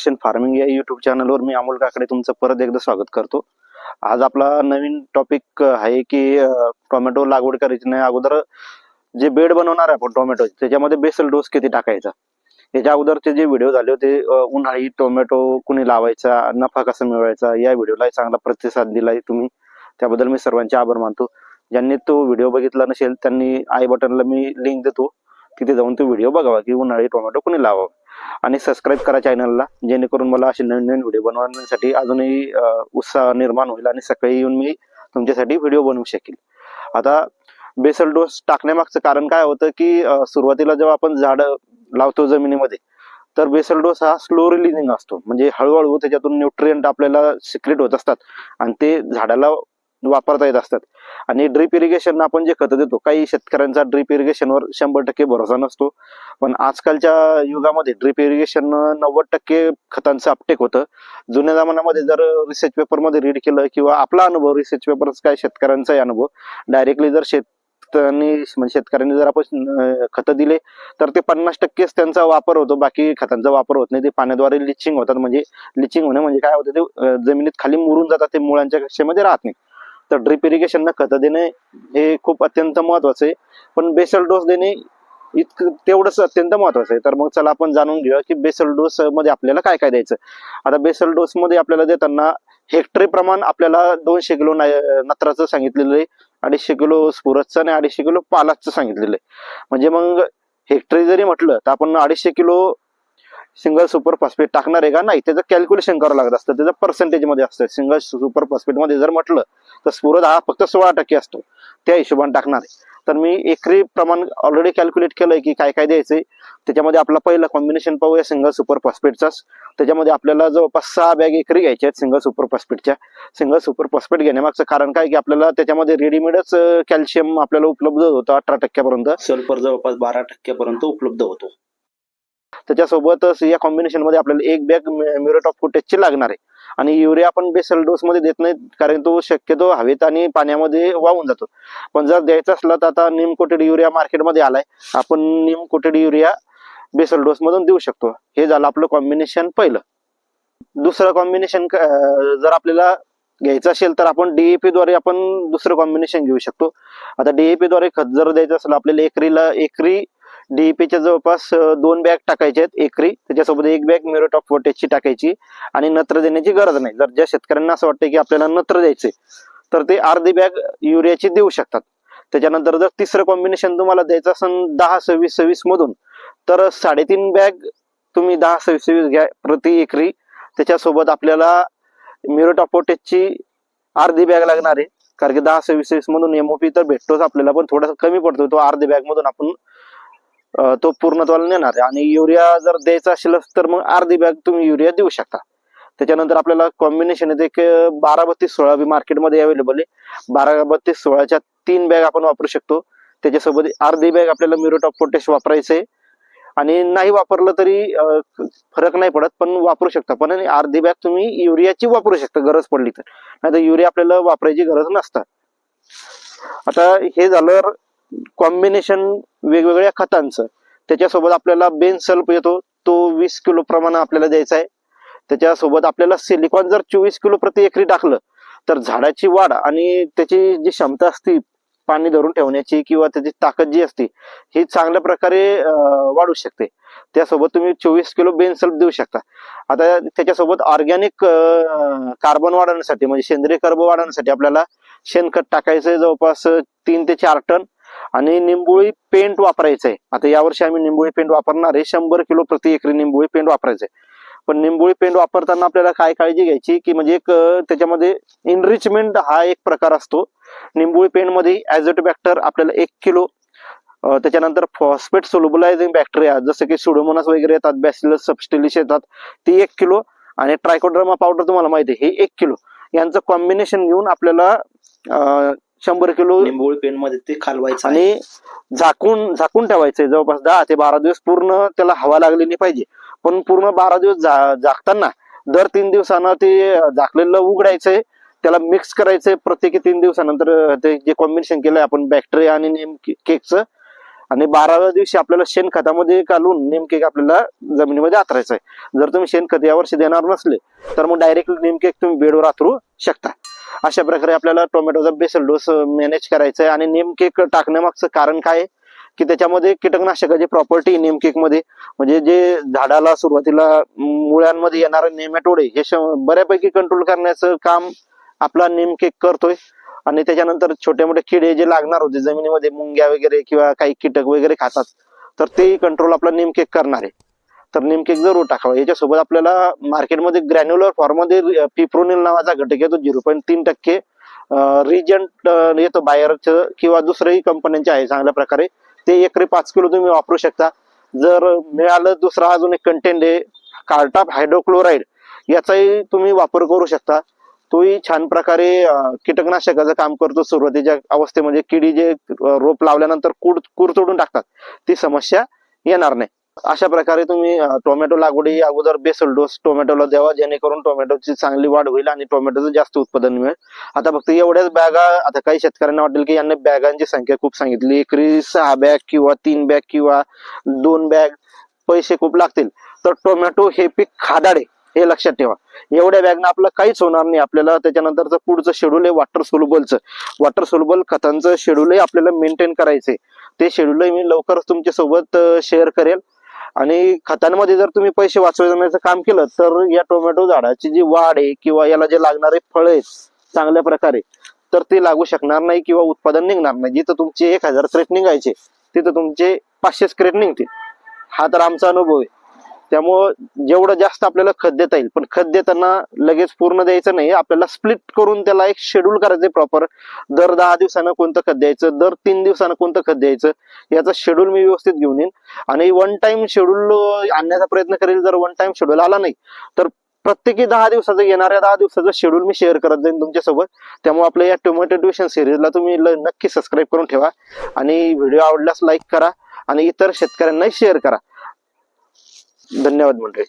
Generation farming या YouTube चॅनलवर मी अमोल काकडे तुमचं परत एकदा स्वागत करतो. आज आपला नवीन टॉपिक आहे की टोमॅटो लागवड करायची नाही. अगोदर जे बेड बनवणार आहे आपण टोमॅटो त्याच्यामध्ये बेसल डोस किती टाकायचा? याच्या अगोदरचे जे व्हिडिओ झाले होते उन्हाळी टोमॅटो कुणी लावायचा नफा कसा मिळवायचा या व्हिडिओला चांगला प्रतिसाद दिलाय तुम्ही. त्याबद्दल मी सर्वांचे आभार मानतो. ज्यांनी तो व्हिडिओ बघितला नसेल त्यांनी आय बटनला मी लिंक देतो. तिथे जाऊन तो व्हिडिओ बघावा की उन्हाळी टोमॅटो कुणी लावावा. आणि सबस्क्राईब करा चॅनलला जेणेकरून मला असे नवीन नवीन व्हिडिओ बनवण्यासाठी अजूनही उत्साह निर्माण होईल आणि सकाळी येऊन मी तुमच्यासाठी व्हिडिओ बनवू शकेल. आता बेसल डोस टाकण्यामागचं कारण काय होतं की सुरुवातीला जेव्हा आपण झाड लावतो जमिनीमध्ये तर बेसल डोस हा स्लो रिलिजिंग असतो. म्हणजे हळूहळू त्याच्यातून न्यूट्रियंट आपल्याला सिक्रेट होत असतात. आणि ते झाडाला वापरता येत असतात. आणि ड्रीप इरिगेशन आपण जे खतं देतो काही शेतकऱ्यांचा ड्रीप इरिगेशनवर शंभर टक्के भरोसा नसतो. पण आजकालच्या युगामध्ये ड्रीप इरिगेशन नव्वद टक्के खतांचं अपटेक होतं. जुन्या जमान्यामध्ये जर रिसर्च पेपरमध्ये रीड केलं किंवा आपला अनुभव रिसर्च पेपर काय शेतकऱ्यांचाही अनुभव डायरेक्टली जर शेत म्हणजे शेतकऱ्यांनी जर आपण खतं दिले तर ते पन्नास टक्केच त्यांचा वापर होतो. बाकी खतांचा वापर होत नाही. ते पाण्याद्वारे लिचिंग होतात. म्हणजे लिचिंग होणे म्हणजे काय होतं? ते जमिनीत खाली मुरून जातात. ते मुळांच्या कक्षेमध्ये राहत नाही. तर ड्रिप इरिगेशनला खतं देणे हे खूप अत्यंत महत्वाचं आहे. पण बेसल डोस देणे इतकं तेवढंच अत्यंत महत्वाचं आहे. तर मग चला आपण जाणून घेऊया की बेसल डोस मध्ये आपल्याला काय काय द्यायचं? आता बेसल डोस मध्ये आपल्याला देताना हेक्टरी प्रमाण आपल्याला दोनशे किलो नत्राचं सांगितलेलं आहे अडीचशे किलो स्फुरसचं आणि अडीचशे किलो पालाचं सांगितलेलं आहे. म्हणजे मग हेक्टरी जरी म्हटलं तर आपण अडीचशे किलो सिंगल सुपर फॉस्फेट टाकणार आहे का? नाही त्याचं कॅल्क्युलेशन करावं लागत असतं. त्याचं पर्सेंटेजमध्ये असतं. सिंगल सुपर फॉस्फेटमध्ये जर म्हटलं तर स्फुरद हा फक्त सोळा टक्के असतो. त्या हिशोबाने टाकणार आहे. तर मी एकरी प्रमाण ऑलरेडी कॅल्क्युलेट केलंय की काय काय द्यायचंय. त्याच्यामध्ये आपला पहिला कॉम्बिनेशन पाहूया सिंगल सुपर फॉस्फेटचाच त्याच्यामध्ये आपल्याला जवळपास सहा बॅग एकरी घ्यायच्या आहेत सिंगल सुपर फॉस्फेटच्या सिंगल सुपर फॉस्फेट घेण्यामागचं कारण काय की आपल्याला त्याच्यामध्ये रेडीमेडच कॅल्शियम uh, आपल्याला उपलब्ध होतं अठरा टक्क्यापर्यंत. सल्फर जवळपास बारा टक्क्यापर्यंत उपलब्ध होतो. त्याच्यासोबतच या कॉम्बिनेशनमध्ये आपल्याला एक बॅग म्युरेट ऑफ फुटेजची लागणार आहे. आणि युरिया आपण बेसल डोस मध्ये देत नाही कारण तो शक्यतो हवेत आणि पाण्यामध्ये वाहून जातो. पण जर द्यायचा असला तर आता निम कोटेड युरिया मार्केटमध्ये आलाय. आपण निम कोटेड युरिया बेसल डोस मधून देऊ शकतो. हे झालं आपलं कॉम्बिनेशन पहिलं. दुसरं कॉम्बिनेशन जर आपल्याला घ्यायचं असेल तर आपण डीएपी द्वारे आपण दुसरं कॉम्बिनेशन घेऊ शकतो. आता डीएपी द्वारे खत जर द्यायचं असेल आपल्याला एकरीला एकरी डीईपीच्या जवळपास दोन बॅग टाकायचे आहेत एकरी. त्याच्यासोबत एक बॅग मेरोट ऑफ पोटॅशची टाकायची आणि नत्र देण्याची गरज नाही. जर ज्या शेतकऱ्यांना असं वाटतं की आपल्याला नत्र द्यायचे तर ते अर्धी बॅग युरियाची देऊ शकतात. त्याच्यानंतर जर तिसरं कॉम्बिनेशन तुम्हाला द्यायचं असेल दहा सव्वीस सव्वीस मधून तर साडेतीन बॅग तुम्ही दहा सव्वीस सव्वीस घ्या प्रति एकरी. त्याच्यासोबत आपल्याला मेरोट ऑफ पोटॅशची अर्धी बॅग लागणार आहे. कारण की दहा सव्वीस सव्वीस मधून एमओपी तर भेटतोच आपल्याला पण थोडासा कमी पडतो तो अर्धी बॅग मधून आपण तो पूर्णत्वाला नेणार आहे. आणि युरिया जर द्यायचा असेल तर मग अर्धी बॅग तुम्ही युरिया देऊ शकता. त्याच्यानंतर आपल्याला कॉम्बिनेशन येते एक बारा बत्तीस सोळा बी मार्केटमध्ये अवेलेबल आहे. बारा बत्तीस सोळाच्या तीन बॅग आपण वापरू शकतो. त्याच्यासोबत अर्धी बॅग आपल्याला म्युरेट ऑफ पोटॅश वापरायचं आहे. आणि नाही वापरलं तरी फरक नाही पडत पण वापरू शकता. पण अर्धी बॅग तुम्ही युरियाची वापरू शकता गरज पडली तर. नाही तर युरिया आपल्याला वापरायची गरज नसतात आता हे झालं कॉम्बिनेशन वेगवेगळ्या खतांचं. त्याच्यासोबत आपल्याला बेन सल्प येतो तो वीस किलो प्रमाणे आपल्याला द्यायचा आहे. त्याच्यासोबत आपल्याला सिलिकॉन जर चोवीस किलो प्रति एकरी टाकलं तर झाडाची वाढ आणि त्याची जी क्षमता असती पाणी धरून ठेवण्याची किंवा त्याची ताकद जी असते ही चांगल्या प्रकारे वाढू शकते. त्यासोबत तुम्ही चोवीस किलो बेन सल्प देऊ शकता. आता त्याच्यासोबत ऑर्गॅनिक कार्बन वाढवण्यासाठी म्हणजे सेंद्रिय कर्ब वाढवण्यासाठी आपल्याला शेणखत टाकायचं जवळपास तीन ते चार टन. आणि निंबोळी पेंट वापरायचं आहे आता यावर्षी आम्ही निंबोळी पेंट वापरणार आहे. शंभर किलो प्रति एकरी निंबोळी पेंट वापरायचं आहे पण निंबोळी पेंट वापरताना आपल्याला काय काळजी घ्यायची? की म्हणजे एक त्याच्यामध्ये इनरिचमेंट हा एक प्रकार असतो. निंबोळी पेंटमध्ये ऍझोटोबॅक्टर आपल्याला एक किलो त्याच्यानंतर फॉस्फेट सोल्युबलायझिंग बॅक्टेरिया जसं की सुडोमोनास वगैरे येतात बॅसिलस सबस्टिलिश येतात ती एक किलो आणि ट्रायकोड्रामा पावडर तुम्हाला माहिती आहे हे एक किलो. यांचं कॉम्बिनेशन घेऊन आपल्याला शंभर किलो निंबोळी पेन मध्ये ते खालवायचं. आणि झाकून झाकून ठेवायचंय. जवळपास दहा ते बारा दिवस पूर्ण त्याला हवा लागलेली पाहिजे. पण पूर्ण बारा दिवस झाकताना दर तीन दिवसानं ते झाकलेलं उघडायचंय. त्याला मिक्स करायचंय प्रत्येकी तीन दिवसानंतर ते जे कॉम्बिनेशन केलंय आपण बॅक्टेरिया आणि नेम केकचं आणि बाराव्या दिवशी आपल्याला शेणखतामध्ये घालून नेमके आपल्याला जमिनीमध्ये आतरायचं आहे जर तुम्ही शेणखत यावर्षी देणार नसले तर मग डायरेक्टली नेमके तुम्ही बेडवर आतरू शकता. अशा प्रकारे आपल्याला टोमॅटोचा बेसल डोस मॅनेज करायचा आहे आणि नेमके टाकण्यामागचं कारण काय आहे? की त्याच्यामध्ये कीटकनाशकाची प्रॉपर्टी नेमकेकमध्ये म्हणजे जे झाडाला सुरुवातीला मुळ्यांमध्ये येणारे नेमॅटोडे हे बऱ्यापैकी कंट्रोल करण्याचं काम आपला नेमकेक करतोय. आणि त्याच्यानंतर छोटे मोठे किडे जे लागणार होते जमिनीमध्ये मुंग्या वगैरे किंवा काही कीटक वगैरे खातात तर तेही कंट्रोल आपला नेमकेक करणार आहे. तर नेमकेक जरूर टाकावा. याच्यासोबत आपल्याला मार्केटमध्ये ग्रॅन्युलर फॉर्ममध्ये पिप्रोनिल नावाचा घटक येतो झिरो पॉईंट तीन टक्के. रिजंट येतो बाहेरचं किंवा दुसऱ्याही कंपन्यांचे आहे चांगल्या प्रकारे. ते एकरी पाच किलो तुम्ही वापरू शकता. जर मिळालं दुसरा अजून एक कंटेंट आहे कार्टाप हायड्रोक्लोराईड याचाही तुम्ही वापर करू शकता. तोही छान प्रकारे कीटकनाशकाचं काम करतो सुरुवातीच्या अवस्थेमध्ये. किडी जे रोप लावल्यानंतर कुड कुर तोडून टाकतात. ती समस्या येणार नाही. अशा प्रकारे तुम्ही टोमॅटो लागवडी अगोदर बेसल डोस टोमॅटोला द्यावा जेणेकरून टोमॅटोची चांगली वाढ होईल आणि टोमॅटोचं जास्त उत्पादन मिळेल. आता फक्त एवढ्याच बॅगा आता काही शेतकऱ्यांना वाटेल की यांनी बॅगांची संख्या खूप सांगितली. एकरी सहा बॅग किंवा तीन बॅग किंवा दोन बॅग पैसे खूप लागतील. तर टोमॅटो हे पीक खादाडे हे लक्षात ठेवा. एवढ्या बॅगनं आपलं काहीच होणार नाही. आपल्याला त्याच्यानंतरचं पुढचं शेड्यूल आहे वॉटर सोलुबलचं वॉटर सोलुबल खतांचं शेड्यूलही आपल्याला मेंटेन करायचंय. ते शेड्यूलही मी लवकरच तुमच्यासोबत शेअर करेल. आणि खतांमध्ये जर तुम्ही पैसे वाचवण्याचं काम केलं तर या टोमॅटो झाडाची जी वाढ आहे किंवा याला जे लागणारे फळ आहेत चांगल्या प्रकारे तर ते लागू शकणार नाही किंवा उत्पादन निघणार नाही. जिथं तुमचे एक हजार क्रेट निघायचे तिथं तुमचे पाचशे क्रेट निघतील. हा तर आमचा अनुभव आहे. त्यामुळं जेवढं जास्त आपल्याला खत देता येईल पण खत देताना लगेच पूर्ण द्यायचं नाही आपल्याला स्प्लिट करून त्याला एक शेड्यूल करायचं प्रॉपर दर दहा दिवसानं कोणतं खत द्यायचं दर तीन दिवसानं कोणतं खत द्यायचं याचा शेड्यूल मी व्यवस्थित घेऊन येईन. आणि वन टाइम शेड्यूल आणण्याचा प्रयत्न करेल जर वन टाइम शेड्यूल आला नाही तर प्रत्येकी दहा दिवसाचं येणाऱ्या दहा दिवसाचं शेड्यूल मी शेअर करत जाईन तुमच्यासोबत. त्यामुळे आपल्या या टोमॅटो ट्युशन सिरीजला तुम्ही ल- नक्की सबस्क्राईब करून ठेवा. आणि व्हिडिओ आवडल्यास लाईक करा आणि इतर शेतकऱ्यांनाही शेअर करा. धन्यवाद मंडळी.